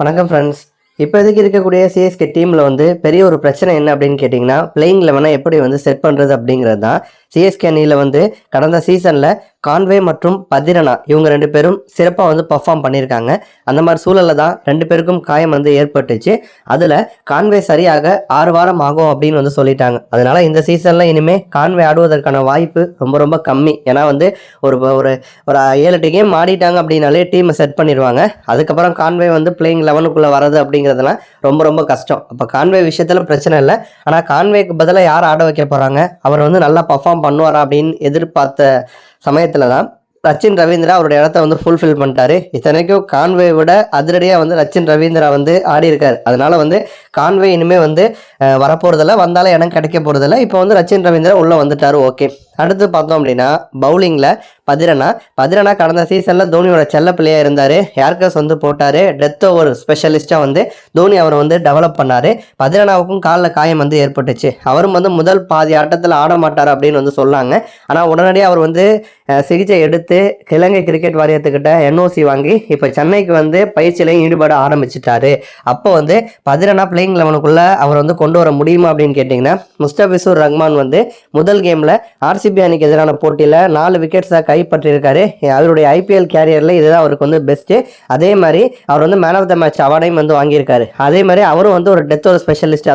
வணக்கம் ஃப்ரெண்ட்ஸ் இப்போதைக்கு இருக்கக்கூடிய சிஎஸ்கே டீமில் வந்து பெரிய ஒரு பிரச்சனை என்ன அப்படின்னு கேட்டிங்கன்னா பிளேயிங் லெவனை எப்படி வந்து செட் பண்ணுறது அப்படிங்கிறது தான் சிஎஸ்கே அணியில் வந்து கடந்த சீசனில் கான்வே மற்றும் பதிரனா இவங்க ரெண்டு பேரும் சிறப்பாக வந்து பர்ஃபார்ம் பண்ணியிருக்காங்க. அந்த மாதிரி சூழலில் தான் ரெண்டு பேருக்கும் காயம் வந்து ஏற்பட்டுச்சு. அதில் கான்வே சரியாக ஆறு வாரம் ஆகும் அப்படின்னு வந்து சொல்லிட்டாங்க. அதனால இந்த சீசனில் இனிமேல் கான்வே ஆடுவதற்கான வாய்ப்பு ரொம்ப ரொம்ப கம்மி. ஏன்னா வந்து ஒரு ஒரு ஒரு ஏழு எட்டு கேம் ஆடிட்டாங்க அப்படின்னாலே டீமை செட் பண்ணிடுவாங்க. அதுக்கப்புறம் கான்வே வந்து பிளேயிங் லெவனுக்குள்ளே வர்றது அப்படிங்கிறதுலாம் ரொம்ப ரொம்ப கஷ்டம். அப்போ கான்வே விஷயத்தில் பிரச்சனை இல்லை. ஆனால் கான்வேக்கு பதிலாக யார் ஆட வைக்க போகிறாங்க அவர் வந்து நல்லா பர்ஃபார்ம் பண்ணுவாரா அப்படின்னு எதிர்பார்த்த சமயத்தில் தான் ரச்சின் ரவீந்திரா அவருடைய இடத்த வந்து ஃபுல்ஃபில் பண்ணிட்டாரு. இத்தனைக்கும் கான்வே விட அதிரடியாக வந்து ரச்சின் ரவீந்திரா வந்து ஆடி இருக்காரு. அதனால வந்து கான்வே இனிமேல் வந்து வரப்போகிறதில்ல வந்தாலும் இடம் கிடைக்க போகிறதில்ல இப்போ வந்து ரச்சின் ரவீந்திரா உள்ளே வந்துட்டாரு. ஓகே. அடுத்து பார்த்தோம் அப்படின்னா பவுலிங்கில் பதிரனா. பதிரனா கடந்த சீசனில் தோனியோட செல்ல பிள்ளையாக இருந்தார். யார்கஸ் வந்து போட்டார்? டெத் ஓவர் ஸ்பெஷலிஸ்ட்டாக வந்து தோனி அவரை வந்து டெவலப் பண்ணார். பதிரனாவுக்கும் காலில் காயம் வந்து ஏற்பட்டுச்சு. அவரும் வந்து முதல் பாதி ஆட்டத்தில் ஆட மாட்டார் அப்படின்னு வந்து சொன்னாங்க. ஆனால் உடனடியாக அவர் வந்து சிகிச்சை எடுத்து இலங்கை கிரிக்கெட் வாரியத்துக்கிட்ட என்ஓசி வாங்கி இப்போ சென்னைக்கு வந்து பயிற்சியிலையும் ஈடுபட ஆரம்பிச்சிட்டாரு. அப்போ வந்து பதிரனா பிளேயிங் லெவனுக்குள்ளே அவர் வந்து கொண்டு வர முடியுமா அப்படின்னு கேட்டிங்கன்னா முஸ்தபிசூர் ரஹ்மான் வந்து முதல் கேமில் ஆர்சி ஆர்சிபி அணிக்கு எதிரான போட்டியில் நாலு விக்கெட்ஸை கைப்பற்றியிருக்காரு. அவருடைய ஐபிஎல் கேரியரில் இதுதான் அவருக்கு வந்து பெஸ்ட்டு அதே மாதிரி அவர் வந்து மேன் ஆஃப் த மேட்ச் அவார்டையும் வந்து வாங்கியிருக்காரு. அதே மாதிரி அவரும் வந்து ஒரு டெத் ஒரு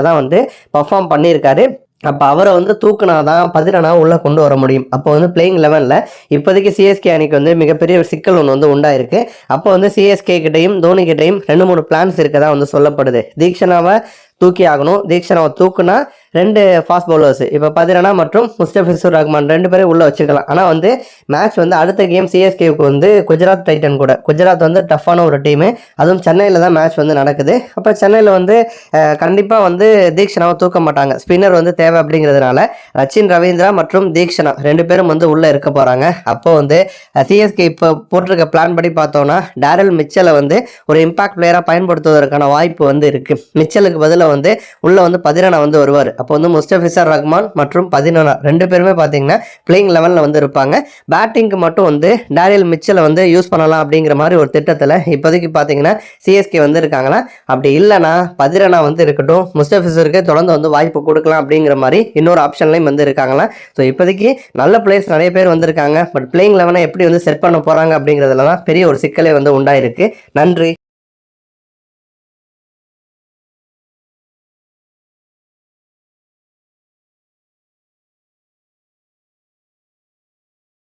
தான் வந்து பர்ஃபார்ம் பண்ணியிருக்காரு. அப்போ அவரை வந்து தூக்குனா தான் பதிரனா உள்ளே கொண்டு வர முடியும். அப்போ வந்து பிளேயிங் லெவனில் இப்போதைக்கு சிஎஸ்கே அணிக்கு வந்து மிகப்பெரிய ஒரு சிக்கல் ஒன்று வந்து உண்டாயிருக்கு. அப்போ வந்து சிஎஸ்கே கிட்டையும் தோனி கிட்டையும் ரெண்டு மூணு பிளான்ஸ் இருக்கதான் வந்து சொல்லப்படுது. தீக்ஷனாவை தூக்கி ஆகணும். தீக்ஷனாவை தூக்குனா ரெண்டு ஃபாஸ்ட் பவுலர்ஸ் இப்போ பதிரனா மற்றும் முஸ்டபிசூர் ரஹ்மான் ரெண்டு பேரும் உள்ளே வச்சுக்கலாம் ஆனால் வந்து மேட்ச் வந்து அடுத்த கேம் சிஎஸ்கேவுக்கு வந்து குஜராத் டைட்டன் கூட. குஜராத் வந்து டஃப்பான ஒரு டீமு அதுவும் சென்னையில் தான் மேட்ச் வந்து நடக்குது. அப்போ சென்னையில் வந்து கண்டிப்பாக வந்து தீக்ஷனாவை தூக்க மாட்டாங்க. ஸ்பின்னர் வந்து தேவை அப்படிங்கிறதுனால ரச்சின் ரவீந்திரா மற்றும் தீக்ஷனா ரெண்டு பேரும் வந்து உள்ளே இருக்க போகிறாங்க அப்போ வந்து சிஎஸ்கே இப்போ போட்டிருக்க பிளான் படி பார்த்தோன்னா டேரல் மிச்சலை வந்து ஒரு இம்பாக்ட் பிளேயராக பயன்படுத்துவதற்கான வாய்ப்பு வந்து இருக்குது மிச்சலுக்கு பதிலாக வந்து உள்ளே வந்து பதினனா வந்து வருவார். அப்போ வந்து முஸ்டபிசர் ரஹ்மான் மற்றும் பதினனா ரெண்டு பேருமே பார்த்தீங்கன்னா பிளேயிங் லெவலில் வந்து இருப்பாங்க. பேட்டிங்க்கு மட்டும் வந்து டேரியல் மிச்சலை வந்து யூஸ் பண்ணலாம் அப்படிங்கிற மாதிரி ஒரு திட்டத்தில் இப்போதைக்கு பார்த்தீங்கன்னா சிஎஸ்கே வந்து இருக்காங்களா? அப்படி இல்லைனா பதிரனா வந்து இருக்கட்டும். முஸ்டபிசருக்கு தொடர்ந்து வந்து வாய்ப்பு கொடுக்கலாம் அப்படிங்கிற மாதிரி இன்னொரு ஆப்ஷன்லையும் வந்து இருக்காங்களா? ஸோ இப்போதைக்கு நல்ல பிளேயர்ஸ் நிறைய பேர் வந்திருக்காங்க. பட் பிளேயிங் லெவனை எப்படி வந்து செட் பண்ண போகிறாங்க அப்படிங்கிறதுல தான் பெரிய ஒரு சிக்கலே வந்து உண்டாயிருக்கு. நன்றி.